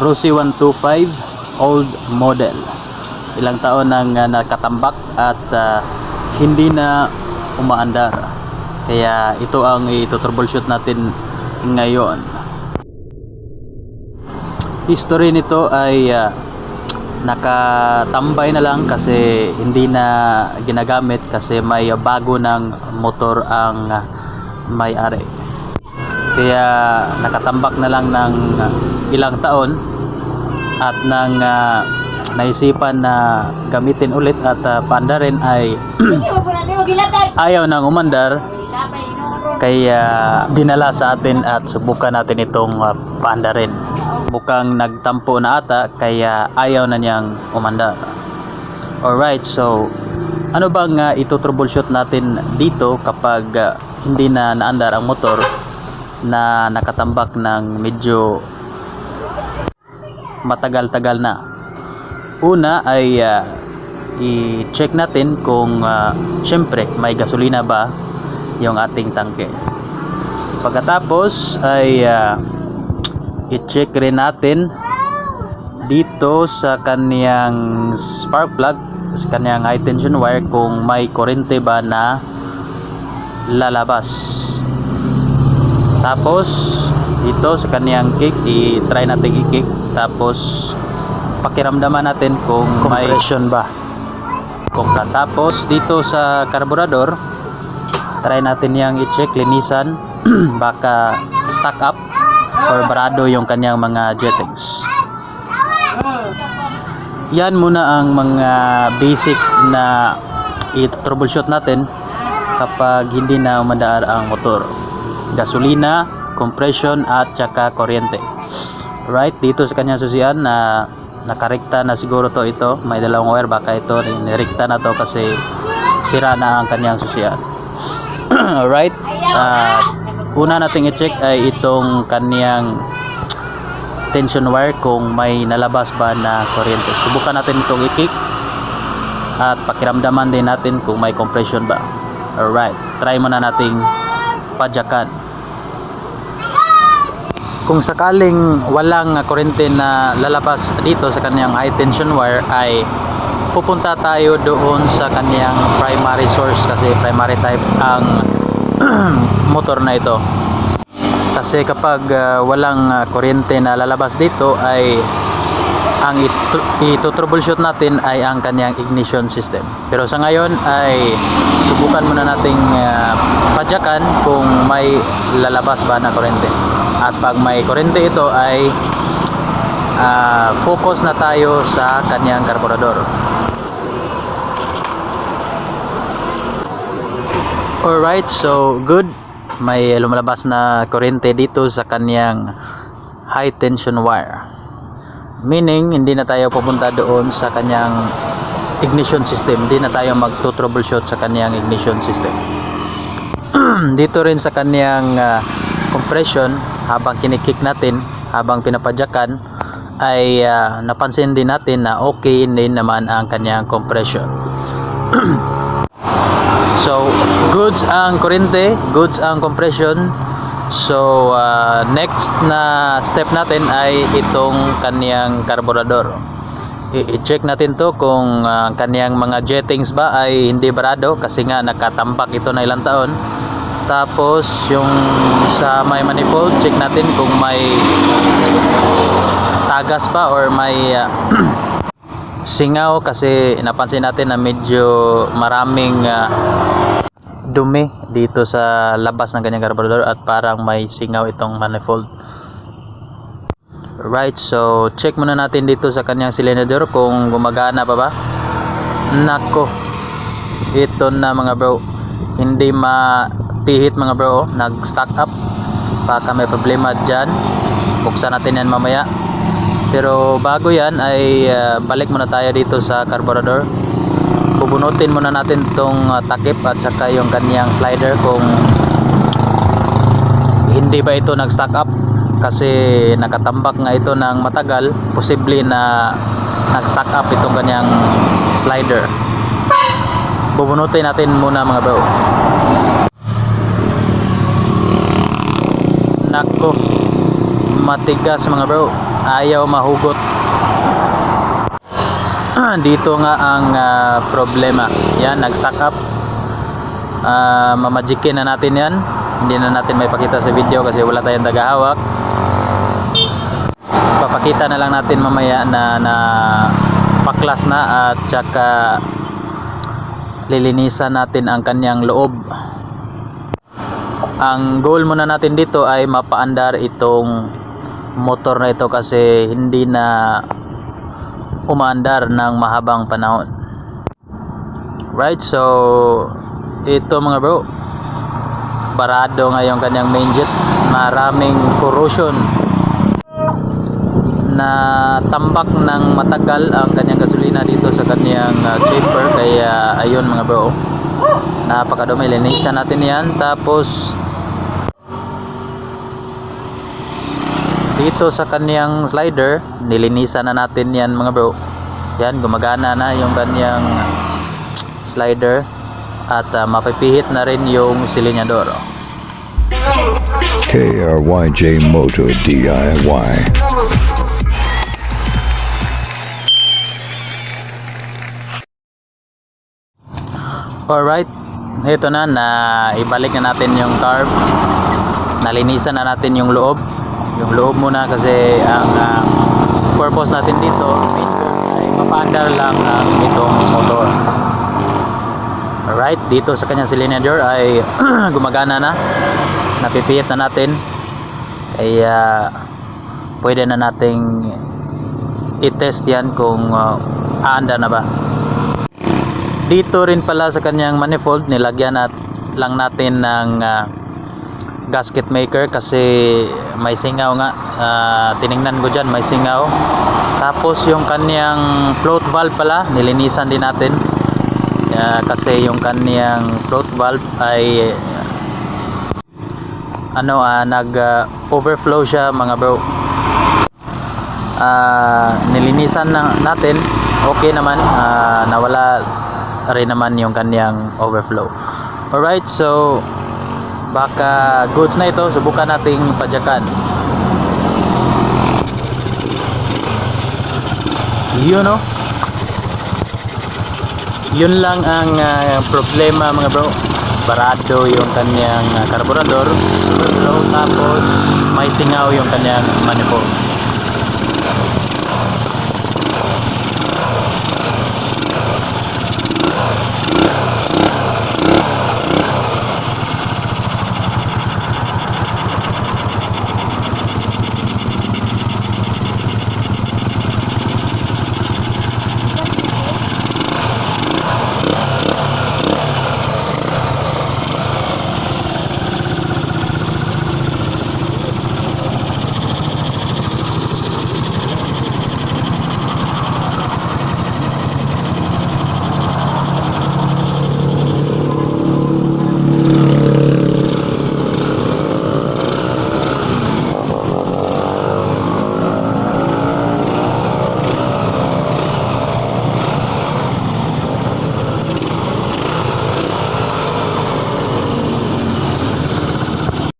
Rossi 125 old model. Ilang taon nang uh, nakatambak at uh, hindi na umaandar. Kaya ito ang ito-troubleshoot natin ngayon. History nito ay uh, nakatambay na lang kasi hindi na ginagamit kasi may bago ng motor ang may-ari. Kaya nakatambak na lang ng ilang taon at nang uh, naisipan na gamitin ulit at uh, paandarin ay ayaw nang umandar. Kaya dinala sa atin at subukan natin itong uh, paandarin bukang nagtampo na ata kaya ayaw na niyang umandar alright so ano bang uh, ito troubleshoot natin dito kapag uh, hindi na naandar ang motor na nakatambak ng medyo matagal-tagal na. Una ay uh, i-check natin kung uh, syempre may gasolina ba yung ating tangke. Pagkatapos ay uh, i-check rin natin dito sa kaniyang spark plug sa kaniyang high tension wire kung may kurente ba na lalabas. Tapos dito sa kaniyang kick i-try natin i-kick tapos pakiramdaman natin kung may compression ba? Kung tapos dito sa carburetor try natin yang i-check linisan. Baka stuck up or barado yung kanyang mga jettings. Yan muna ang mga basic na i-troubleshoot natin kapag hindi na umandar ang motor. Gasolina, compression at saka kuryente right dito sa kanyang susian na nakarekta na siguro to ito. May dalawang wire baka ito nirekta na to kasi sira na ang kanyang susian. Alright at una nating i-check ay itong kanyang tension wire kung may nalabas ba na kuryente. Subukan natin itong i-kick at pakiramdaman din natin kung may compression ba. Alright try muna nating padyakan kung sakaling walang kuryente na lalabas dito sa kanyang high tension wire ay pupunta tayo doon sa kanyang primary source kasi primary type ang motor na ito. Kasi kapag uh, walang uh, kuryente na lalabas dito ay ang ito-troubleshoot natin ay ang kanyang ignition system. Pero sa ngayon ay subukan muna nating uh, padyakan kung may lalabas ba na kuryente. At pag may kuryente ito ay uh, focus na tayo sa kanyang karburador. Alright so good. May lumalabas na kuryente dito sa kanyang high tension wire meaning hindi na tayo pupunta doon sa kanyang ignition system. Hindi na tayo magto-troubleshoot sa kanyang ignition system. Dito rin sa kanyang uh, compression habang kinikik natin habang pinapadyakan ay uh, napansin din natin na okay din naman ang kanyang compression. So goods ang kuryente goods ang compression so uh, next na step natin ay itong kanyang carburetor i-check natin to kung uh, kanyang mga jettings ba ay hindi barado kasi nga nakatambak ito na ilang taon. Tapos yung sa may manifold check natin kung may tagas ba or may uh, singaw kasi napansin natin na medyo maraming uh, dumi dito sa labas ng kanyang carburetor at parang may singaw itong manifold. Right so check muna natin dito sa kanyang cylinder kung gumagana pa ba. Nako ito na mga bro. Hindi mapihit mga bro nag stack up. Baka may problema dyan. Buksan natin yan mamaya. Pero bago yan ay uh, balik muna tayo dito sa carburetor bubunutin muna natin itong uh, takip at saka yung kanyang slider kung hindi ba ito nag stack up kasi nakatambak nga ito ng matagal posible na nag stack up itong kanyang slider. Bubunutin natin muna mga bro. Nako matigas mga bro. Ayaw mahugot dito nga ang ah, problema. Yan nag-stack up. Ah, mamajikin na natin yan. Hindi na natin may pakita sa video kasi wala tayong tagahawak. Papakita na lang natin mamaya na na paklas na at saka lilinisan natin ang kanyang loob. Ang goal muna natin dito ay mapaandar itong motor na ito kasi hindi na umaandar ng mahabang panahon. Right so ito mga bro barado nga yung kanyang main jet. Maraming corrosion na tambak ng matagal ang kanyang gasolina dito sa kanyang uh, chamber. Kaya ayun mga bro napakadumi linisan natin yan. Tapos dito sa kanyang slider nilinisan na natin yan mga bro yan gumagana na yung kanyang slider at uh, mapipihit na rin yung silinyador KRYJ Moto DIY. Alright, ito na, na ibalik na natin yung carb. Nalinisan na natin yung loob. Yung loob muna kasi ang ah, purpose natin dito ay mapaandar lang ang itong motor. Alright, dito sa kanyang cylinder ay gumagana na. Napipihit na natin. Kaya pwede na nating i-test yan kung ah, aandar na ba dito rin pala sa kanyang manifold nilagyan nat lang natin ng ah, gasket maker kasi may singaw nga. Ah, tiningnan ko dyan may singaw. Tapos yung kanyang float valve pala nilinisan din natin. Ah, kasi yung kanyang float valve ay ano ah, nag ah, overflow siya mga bro. Ah, nilinisan na natin. Okay naman. Ah, nawala rin naman yung kanyang overflow. Alright so baka goods na ito subukan nating padyakan. Yun no yun lang ang ah, problema mga bro. Barado yung kanyang ah, carburetor tapos may singaw yung kanyang manifold